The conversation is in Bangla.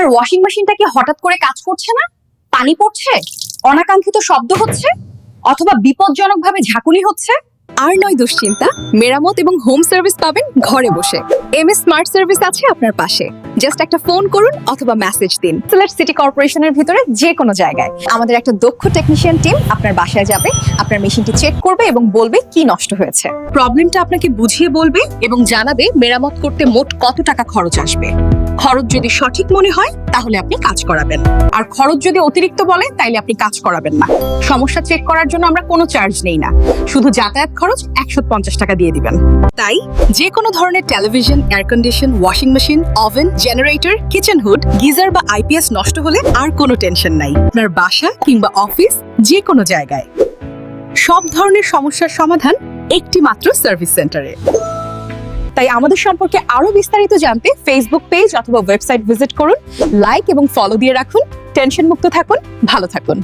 আপনার ওয়াশিং মেশিনটা কি হঠাৎ করে কাজ করছে না? পানি পড়ছে? অনাকাঙ্ক্ষিত শব্দ হচ্ছে? অথবা বিপজ্জনকভাবে ঝাঁকুনি হচ্ছে? আর নয় দুশ্চিন্তা, মেরামত এবং হোম সার্ভিস পাবেন ঘরে বসে। এম এস স্মার্ট সার্ভিস আছে আপনার পাশে। জাস্ট একটা ফোন করুন অথবা মেসেজ দিন। সিলেট সিটি কর্পোরেশনের ভিতরে যে কোনো জায়গায়। আমাদের একটা দক্ষ টেকনিশিয়ান টিম আপনার বাসায় যাবে, আপনার মেশিনটি চেক করবে এবং বলবে কি নষ্ট হয়েছে। প্রবলেমটা আপনাকে বুঝিয়ে বলবে এবং জানাবে মেরামত করতে মোট কত টাকা খরচ আসবে। খরচ যদি সঠিক মনে হয়, তাহলে আপনি কাজ করাবেন। আর খরচ যদি অতিরিক্ত বলে, তাইলে আপনি কাজ করাবেন না। সমস্যা চেক করার জন্য আমরা কোনো চার্জ নেই না। শুধু যাতায়াত খরচ একশো পঞ্চাশ টাকা দিয়ে দিবেন। তাই যে কোনো ধরনের television air condition washing machine oven generator kitchen hood geyser বা আইপিএস নষ্ট হলে আর কোনো টেনশন নাই। আপনার বাসা কিংবা অফিস যে কোনো জায়গায়। সব ধরনের সমস্যার সমাধান একটি মাত্র সার্ভিস সেন্টারে তাই আমাদের সম্পর্কে আরও বিস্তারিত জানতে ফেসবুক পেজ অথবা ওয়েবসাইট ভিজিট করুন লাইক এবং ফলো দিয়ে রাখুন টেনশন মুক্ত থাকুন, ভালো থাকুন।